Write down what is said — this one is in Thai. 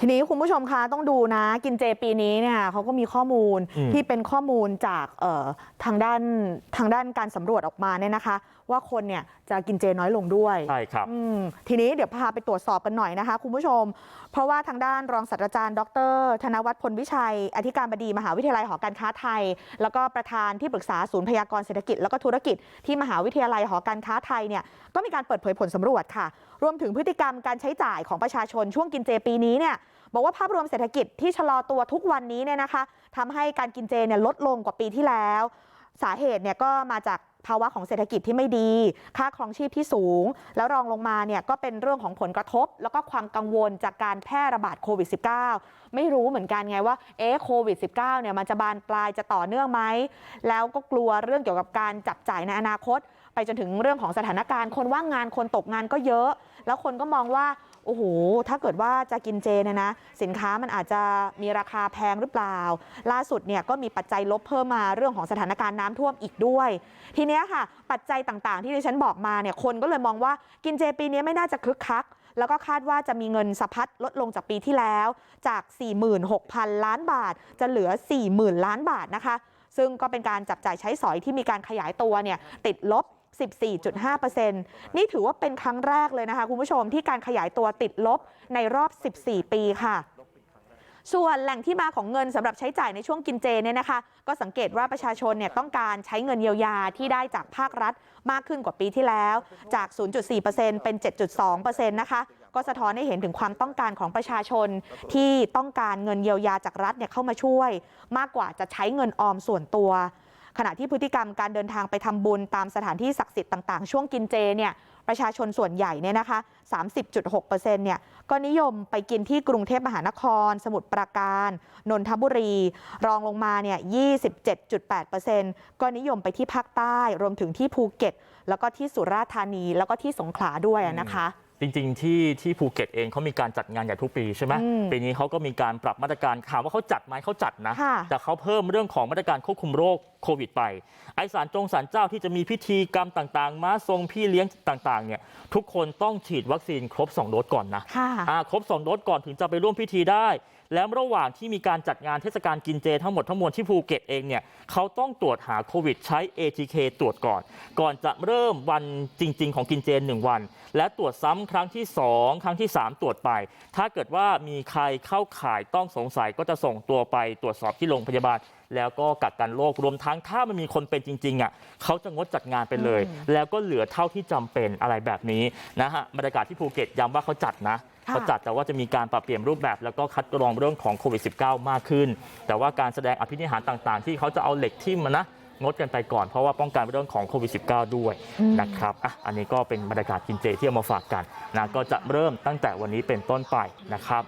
ทีนี้คุณผู้ชมคะต้องดูนะกินเจปีนี้เนี่ยเขาก็มีข้อมูลอืมที่เป็นข้อมูลจากเอ่อทางด้านทางด้านการสำรวจออกมาเนี่ยนะคะ ว่าคนเนี่ยจะกินเจน้อยลงด้วยใช่ครับอืมทีนี้เดี๋ยวพาไปตรวจสอบกันหน่อยนะคะคุณผู้ชม เพราะว่าทางด้านรองศาสตราจารย์ ดร ธนวัฒน์พลวิชัย อธิการบดีมหาวิทยาลัยหอการค้าไทย แล้วก็ประธานที่ปรึกษาศูนย์พยากรณ์เศรษฐกิจ แล้วก็ธุรกิจที่มหาวิทยาลัยหอการค้าไทยเนี่ยก็มีการเปิดเผยผลสำรวจค่ะ รวมถึงพฤติกรรมการใช้จ่ายของประชาชนช่วงกินเจปีนี้เนี่ย บอกว่าภาพรวมเศรษฐกิจที่ชะลอตัวทุกวันนี้เนี่ยนะคะทำให้การกินเจเนี่ยลดลงกว่าปีที่แล้วสาเหตุเนี่ยก็มาจากภาวะของเศรษฐกิจที่ไม่ดี ค่าครองชีพที่สูง แล้วรองลงมาเนี่ยก็เป็นเรื่องของผลกระทบ แล้วก็ความกังวลจากการแพร่ระบาดโควิด -19 ไม่รู้เหมือนกันไงว่าเอ๊ะโควิด -19 เนี่ยมันจะบานปลายจะต่อเนื่องไหม แล้วก็กลัวเรื่องเกี่ยวกับการจับจ่ายในอนาคต จนถึงเรื่องของสถานการณ์คนว่างงานคนตกงานก็เยอะแล้วคนก็มองว่าโอ้โหถ้าเกิดว่าจะกินเจเนี่ยนะสินค้ามันอาจจะมีราคาแพงหรือเปล่าล่าสุดเนี่ยก็มีปัจจัยลบเพิ่มมาเรื่องของสถานการณ์น้ำท่วมอีกด้วยทีเนี้ยค่ะปัจจัยต่างๆที่ดิฉันบอกมาเนี่ยคนก็เลยมองว่ากินเจปีนี้ไม่น่าจะคึกคักแล้วก็คาดว่าจะมีเงินสะพัดลดลงจากปีที่แล้วจาก 46,000 ล้านบาท จะเหลือ 40,000 ล้านบาทนะคะซึ่งก็เป็นการจับจ่ายใช้สอยที่มีการขยายตัวเนี่ยติดลบ 14.5%นี่ถือว่าเป็นครั้งแรกเลยนะคะคุณผู้ชมที่การขยายตัวติดลบในรอบ14ปีค่ะส่วนแหล่งที่มาของเงินสำหรับใช้จ่ายในช่วงกินเจเนี่ยนะคะก็สังเกตว่าประชาชนเนี่ยต้องการใช้เงินเยียวยาที่ได้จากภาครัฐมากขึ้นกว่าปีที่แล้วจาก 0.4 เป็น 7.2 นะคะก็สะท้อนให้เห็นถึงความต้องการของประชาชนที่ต้องการเงินเยียวยาจากรัฐเนี่ยเข้ามาช่วย มากกว่าจะใช้เงินออมส่วนตัว ขณะที่พฤติกรรมการเดินทางไปทำบุญตามสถานที่ศักดิ์สิทธิ์ต่างๆช่วงกินเจเนี่ยประชาชนส่วนใหญ่เนี่ยนะคะ30.6%เนี่ยก็นิยมไปกินที่กรุงเทพมหานคร สมุทรปราการนนทบุรี รองลงมาเนี่ย27.8%ก็นิยมไปที่ภาคใต้รวมถึงที่ภูเก็ต แล้วก็ที่สุราษฎร์ธานีแล้วก็ที่สงขลาด้วยนะคะ จริง ๆ ที่ที่ภูเก็ตเองเขามีการจัดงานใหญ่ทุกปีใช่ไหมอืมปีนี้เขาก็มีการปรับมาตรการถามว่าเขาจัดไหมเขาจัดนะค่ะแต่เขาเพิ่มเรื่องของมาตรการควบคุมโรคโควิดไป ไอสารจงสารเจ้าที่จะมีพิธีกรรมต่างๆ ม้าทรงพี่เลี้ยงต่างๆเนี่ยทุกคนต้องฉีดวัคซีนครบ 2 โดสก่อนนะค่ะอ่าครบ 2 โดสก่อนถึงจะไปร่วมพิธีได้ แล้วระหว่างที่มีการจัดงานเทศกาลกินเจทั้งหมดทั้งมวลที่ภูเก็ตเองเนี่ยเขาต้องตรวจหาโควิดใช้ ATK ตรวจก่อน ก่อนจะเริ่มวันจริง ๆ ของกินเจหนึ่งวัน และตรวจซ้ำครั้งที่2ครั้งที่3ตรวจไปถ้าเกิดว่ามีใครเข้าข่ายต้องสงสัยก็จะส่งตัวไปตรวจสอบที่โรงพยาบาลแล้วก็กักกันโรครวมทั้งถ้ามันมีคนเป็นจริงๆอะเขาจะงดจัดงานไปเลย แล้วก็เหลือเท่าที่จำเป็นอะไรแบบนี้นะฮะบรรยากาศที่ภูเก็ตย้ำว่าเขาจัดนะค่ะเขาจัดแต่ว่าจะมีการปรับเปลี่ยนรูปแบบแล้วก็คัดกรองเรื่องของโควิด -19 มากขึ้น แต่ว่าการแสดงอภินิหารต่าง ๆ ที่เขาจะเอาเหล็กทิ่มมานะ งดกันไปก่อนเพราะว่าป้องกันเรื่องของโควิด -19 ด้วยอืมนะครับอะอันนี้ก็เป็นบรรยากาศกินเจที่เอามาฝากกันนะก็จะเริ่มตั้งแต่วันนี้เป็นต้นไปนะครับ